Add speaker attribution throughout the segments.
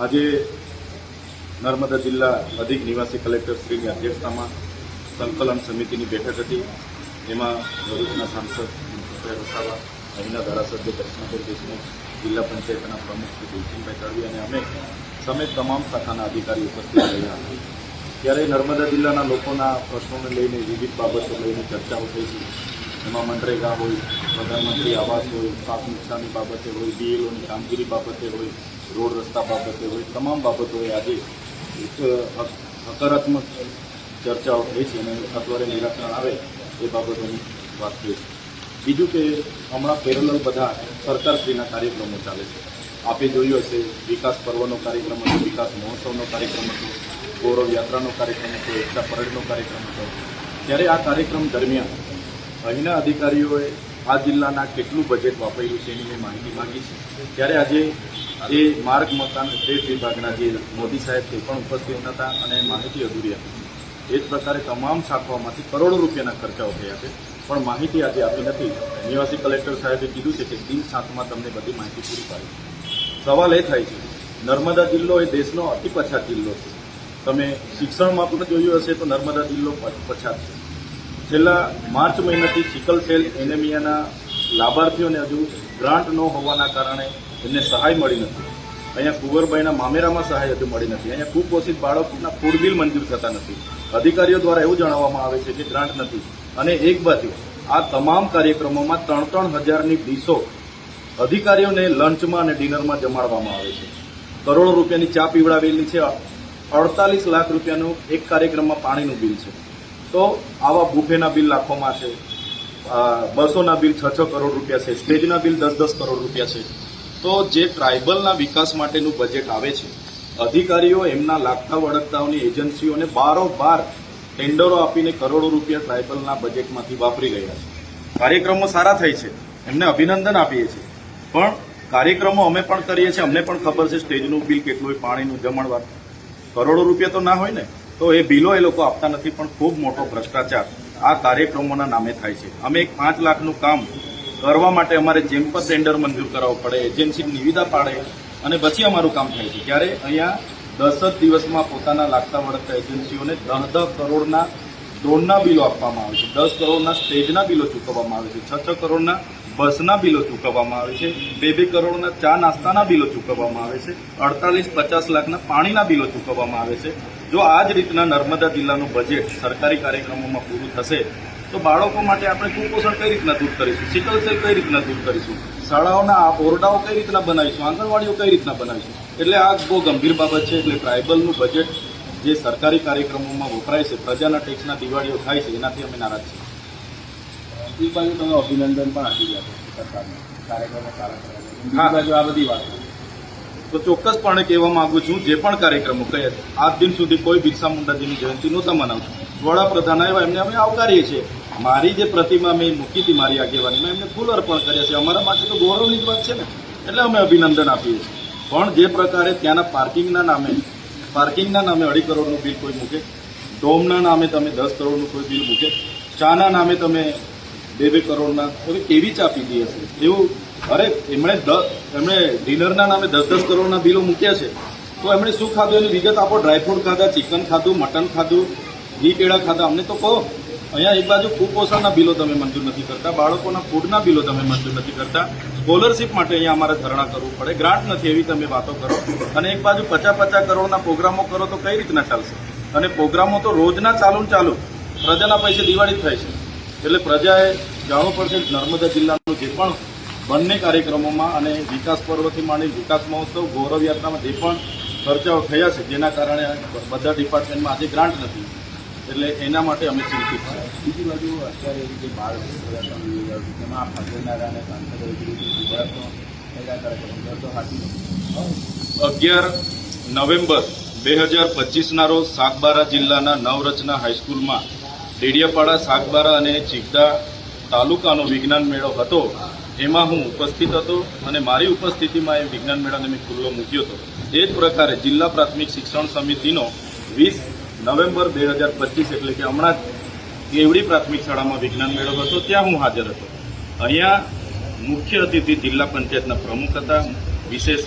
Speaker 1: આજે નર્મદા જિલ્લા અધિક નિવાસી કલેક્ટર શ્રીની અધ્યક્ષતામાં સંકલન સમિતિની બેઠક હતી. એમાં ભરૂચના સાંસદ વસાવા, અહીંના ધારાસભ્ય દર્શનાબેન દેશમુખ, જિલ્લા પંચાયતના પ્રમુખ શ્રી દિલસિંહભાઈ તળવી અને અમે સમેત તમામ શાખાના અધિકારી ઉપસ્થિત રહ્યા હતા. ત્યારે નર્મદા જિલ્લાના લોકોના પ્રશ્નોને લઈને વિવિધ બાબતો લઈને ચર્ચાઓ થઈ છે એમાં મનરેગા હોય, પ્રધાનમંત્રી આવાસ હોય પાક નુકસાની બાબતે હોય બીએલઓની કામગીરી બાબતે હોય, રોડ રસ્તા બાબતે હોય, તમામ બાબતોએ આજે એક હક- હકારાત્મક ચર્ચાઓ થઈ છે અને સત્વરે નિરાકરણ આવે એ બાબતોની વાત થઈ છે. બીજું કે હમણાં પેરેલલ બધા સરકારશ્રીના કાર્યક્રમો ચાલે છે. આપે જોયું હશે, વિકાસ પર્વનો કાર્યક્રમ હતો, વિકાસ મહોત્સવનો કાર્યક્રમ હતો, ગૌરવ યાત્રાનો કાર્યક્રમ હતો, એકતા પરેડનો કાર્યક્રમ હતો. ત્યારે આ કાર્યક્રમ દરમિયાન અહીંના અધિકારીઓએ આ જિલ્લાના કેટલું બજેટ વાપર્યું છે એની મેં માહિતી માગી છે. ત્યારે આજે જે માર્ગ, મકાન ટ્રેડ વિભાગના જે મોદી સાહેબ તે પણ ઉપસ્થિત હતા અને માહિતી અધૂરી હતી. એ જ પ્રકારે તમામ શાખાઓમાંથી કરોડો રૂપિયાના ખર્ચાઓ થયા છે. પણ માહિતી આજે આપી નથી. નિવાસી કલેક્ટર સાહેબે કીધું છે કે દિન સાતમાં તમને બધી માહિતી પૂરી પાડી સવાલ એ થાય છે, નર્મદા જિલ્લો એ દેશનો અતિ પછાત જિલ્લો છે. તમે શિક્ષણમાં પણ જોયું હશે તો નર્મદા જિલ્લો પછાત છે. છેલ્લા માર્ચ મહિનાથી સિકલ સેલ એનેમિયાના લાભાર્થીઓને હજુ ગ્રાન્ટ ન હોવાના કારણે એમને સહાય મળી નથી. અહીંયા કુંવરબાઈના મામેરામાં સહાય હજુ મળી નથી. અહીંયા કુપોષિત બાળકોના ફૂડ બિલ મંજૂર થતા નથી. અધિકારીઓ દ્વારા એવું જણાવવામાં આવે છે કે ગ્રાન્ટ નથી. અને એક બાજુ, આ તમામ કાર્યક્રમોમાં ત્રણ ત્રણ હજારની ડીશો અધિકારીઓને લંચમાં અને ડિનરમાં જમાડવામાં આવે છે. કરોડો રૂપિયાની ચા પીવડાવેલી છે. અડતાલીસ લાખ રૂપિયાનું એક કાર્યક્રમમાં પાણીનું બિલ છે. તો આવા બુફેના બિલ લાખોમાં છે. બસોના બિલ છ છ કરોડ રૂપિયા છે. સ્ટેજના બિલ દસ દસ કરોડ રૂપિયા છે. તો જે ટ્રાઇબલના વિકાસ માટેનું બજેટ આવે છે, અધિકારીઓ એમના લાગતા વળગતાઓની એજન્સીઓને બારોબાર ટેન્ડરો આપીને કરોડો રૂપિયા ટ્રાઇબલના બજેટમાંથી વાપરી ગયા છે. કાર્યક્રમો સારા થાય છે. એમને અભિનંદન આપીએ છીએ. પણ કાર્યક્રમો અમે પણ કરીએ છીએ. અમને પણ ખબર છે સ્ટેજનું બિલ કેટલું હોય પાણીનું જમણવાર. કરોડો રૂપિયા તો ના હોય ને? તો એ બિલો એ લોકો આપતા નથી, પણ ખૂબ મોટો ભ્રષ્ટાચાર આ કાર્યક્રમોના નામે થાય છે. અમે એક પાંચ લાખનું કામ કરવા માટે અમારે જેમ પર ટેન્ડર મંજૂર કરાવવું પડે એજન્સી નિવિદા પાડે અને પછી અમારું કામ થાય છે. ત્યારે અહીંયા દસ જ દિવસમાં પોતાના લાગતા વળગતા એજન્સીઓને દસ દહ કરોડના ડ્રોનના બિલો આપવામાં આવે છે. દસ કરોડના સ્ટેજના બિલો ચૂકવવામાં આવે છે. છ છ કરોડના બસના બિલો ચૂકવવામાં આવે છે. બે બે કરોડના ચા નાસ્તાના બિલો ચૂકવવામાં આવે છે. અડતાલીસ, પચાસ લાખના પાણીના બિલો ચૂકવવામાં આવે છે. જો આ જ રીતના નર્મદા જિલ્લાનું બજેટ સરકારી કાર્યક્રમોમાં પૂરું થશે, તો બાળકો માટે આપણે કુપોષણ કઈ રીતના દૂર કરીશું? સિકલ સેલ કઈ રીતના દૂર કરીશું? શાળાઓના આ ઓરડાઓ કઈ રીતના બનાવીશું? આંગણવાડીઓ કઈ રીતના બનાવીશું? એટલે આ બહુ ગંભીર બાબત છે. એટલે ટ્રાઇબલનું બજેટ જે સરકારી કાર્યક્રમોમાં વપરાય છે પ્રજાના ટેક્સના દિવાળીઓ થાય છે એનાથી અમે નારાજ છીએ.
Speaker 2: બીજી બાજુ તમે અભિનંદન પણ આપી રહ્યા છો સરકારને કાર્યક્રમો સારા કરવા બીજી બાજુ આ બધી વાતો
Speaker 1: તો ચોક્કસપણે કહેવા માંગુ છું જે પણ કાર્યક્રમો કહે આજ દિન સુધી કોઈ બિરસા મુંડાજીની જયંતિ નહોતા મનાવતા. વડાપ્રધાન આવ્યા એમને અમે આવકારીએ છીએ. મારી જે પ્રતિમા મેં મૂકી હતી મારી આગેવાનીમાં એમને ફૂલ અર્પણ કર્યા છે. અમારા માટે તો ગૌરવની જ વાત છે ને. એટલે અમે અભિનંદન આપીએ છીએ. પણ જે પ્રકારે ત્યાંના પાર્કિંગના નામે પાર્કિંગના નામે અઢી કરોડનું બિલ કોઈ મૂકે, ડોમના નામે તમે દસ કરોડનું કોઈ બિલ મૂકે, ચાના નામે તમે બે બે કરોડના, હવે કેવી ચા પીધી હશે? એવું અરે એમણે એમણે ડિનરના નામે દસ દસ કરોડના બિલો મૂક્યા છે, તો એમણે શું ખાધું? એની વિગત આપો, ડ્રાયફ્રૂટ ખાધા, ચિકન ખાધું, મટન ખાધું, ઘી, કેળા ખાધા, અમને તો કહો. અહીંયા એક બાજુ કુપોષણના બિલો તમે મંજૂર નથી કરતા, બાળકોના ફૂડના બિલો તમે મંજૂર નથી કરતા. સ્કોલરશીપ માટે અહીંયા અમારે ધરણા કરવું પડે. ગ્રાન્ટ નથી એવી તમે વાતો કરો. અને એક બાજુ પચાસ પચાસ કરોડના પ્રોગ્રામો કરો તો કઈ રીતના ચાલશે? અને પ્રોગ્રામો તો રોજના ચાલુ ચાલુ. પ્રજાના પૈસે દિવાળી થાય છે. એટલે પ્રજાએ જાણવું પડશે નર્મદા જિલ્લાનું જે પણ બંને કાર્યક્રમોમાં અને વિકાસ પર્વથી માંડી વિકાસ મહોત્સવ, ગૌરવ યાત્રામાં જે પણ ખર્ચાઓ થયા છે, જેના કારણે બધા ડિપાર્ટમેન્ટમાં આજે ગ્રાન્ટ નથી. એટલે એના માટે અમે ચિંતિત છીએ.
Speaker 2: બીજી બાજુ અત્યારે જે બાળ છે તેમાં ફાજલનારા અને ગુજરાતનો
Speaker 1: અગિયાર નવેમ્બર બે હજાર પચીસના રોજ સાગબારા જિલ્લાના નવરચના હાઈસ્કૂલમાં ડેડિયાપાડા સાગબારા અને ચીગદા તાલુકાનો વિજ્ઞાન મેળો હતો. એમાં હું ઉપસ્થિત હતો અને મારી ઉપસ્થિતિમાં એ વિજ્ઞાન મેળાને મેં ખુલ્લો મૂક્યો હતો. એ જ પ્રકારે જિલ્લા પ્રાથમિક શિક્ષણ સમિતિનો વીસ નવેમ્બર બે હજાર પચીસ એટલે કે હમણાં જ કેવડી પ્રાથમિક શાળામાં વિજ્ઞાન મેળો હતો, ત્યાં હું હાજર હતો. અહીંયા મુખ્ય અતિથિ જિલ્લા પંચાયતના પ્રમુખ હતા, વિશેષ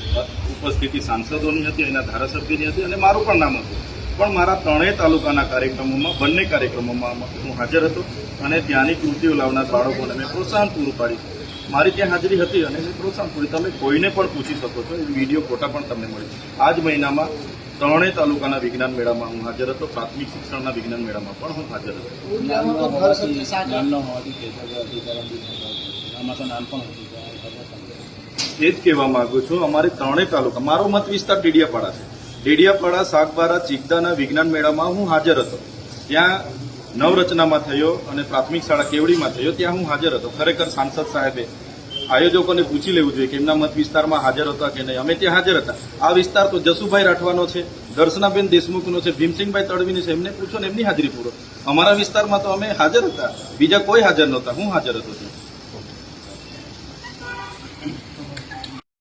Speaker 1: ઉપસ્થિતિ સાંસદોની હતી, એના ધારાસભ્યની હતી અને મારું પણ નામ હતું. પણ મારા ત્રણેય તાલુકાના કાર્યક્રમોમાં, બંને કાર્યક્રમોમાં હું હાજર હતો અને ત્યાંની કૃતિઓ લાવનાર બાળકોને મેં પ્રોત્સાહન પૂરું પાડ્યું. મારી ત્યાં હાજરી હતી અને મેં પ્રોત્સાહન પૂરી, તમે કોઈને પણ પૂછી શકો છો, એ વીડિયો ફોટા પણ તમને મળે આ જ મહિનામાં ત્રણેય તાલુકાના વિજ્ઞાન મેળામાં હું હાજર હતો. પ્રાથમિક શિક્ષણના વિજ્ઞાન મેળામાં પણ હું હાજર હતો. એ જ કહેવા માંગુ છું અમારે ત્રણેય તાલુકા મારો મત વિસ્તાર ડેડિયાપાડા છે. ડેડિયાપાડા સાગબારા ચિકદાના વિજ્ઞાન મેળામાં હું હાજર હતો. ત્યાં નવરચનામાં થયો અને પ્રાથમિક શાળા કેવડીમાં થયો ત્યાં હું હાજર હતો. ખરેખર સાંસદ સાહેબે આયોજકોને પૂછી લેવું જોઈએ કે એમના મત વિસ્તારમાં હાજર હતા કે નહીં. અમે ત્યાં હાજર હતા. આ વિસ્તાર તો જસુભાઈ રાઠવાનો છે, દર્શનાબેન દેશમુખનો છે, ભીમસિંહભાઈ તડવીની છે. એમને પૂછો ને એમની હાજરી પૂરો. અમારા વિસ્તારમાં તો અમે હાજર હતા. બીજા કોઈ હાજર નહોતા. હું હાજર હતો ત્યાં.